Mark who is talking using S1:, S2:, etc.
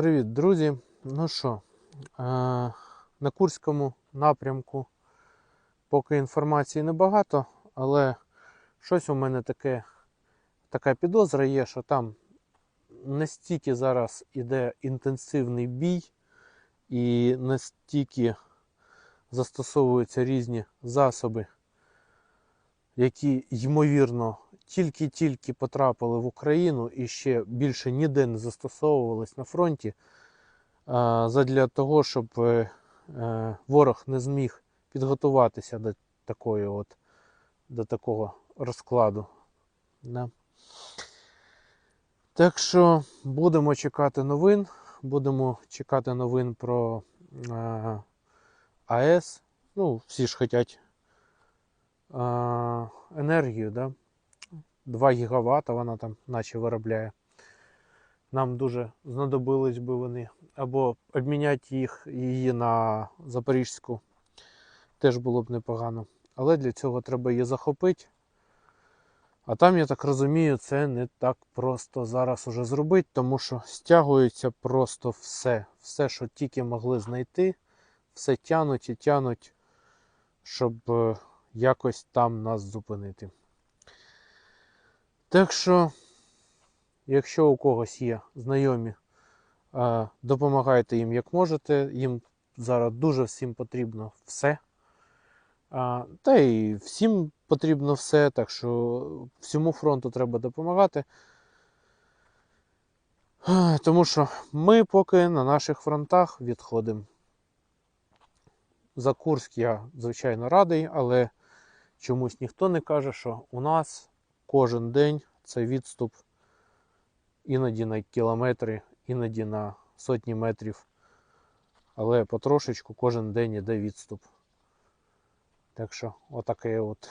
S1: Привіт, друзі. Ну що, е, на Курському напрямку поки інформації небагато, але щось у мене таке, така підозра є, що там настільки зараз іде інтенсивний бій і настільки застосовуються різні засоби, які, ймовірно, тільки-тільки потрапили в Україну і ще більше ніде не застосовувались на фронті, а, задля того, щоб е, е, ворог не зміг підготуватися до такої от, до такого розкладу. Да. Так що будемо чекати новин, будемо чекати новин про е, АЕС. Ну, всі ж хочуть енергію, да? 2 гігаватт вона там наче виробляє. Нам дуже знадобились би вони. Або обміняти їх, її на Запорізьку теж було б непогано. Але для цього треба її захопити. А там, я так розумію, це не так просто зараз уже зробити, тому що стягується просто все. Все, що тільки могли знайти, все тянуть і тянуть, щоб е, якось там нас зупинити. Так що, якщо у когось є знайомі, е, допомагайте їм як можете. Їм зараз дуже всім потрібно все. Та і всім потрібно все, так що всьому фронту треба допомагати. Е, Тому що ми поки на наших фронтах відходимо. За Курськ я, звичайно, радий, але чомусь ніхто не каже, що у нас кожен день це відступ іноді на кілометри, іноді на сотні метрів. Але потрошечку кожен день іде відступ. Так що, отаке от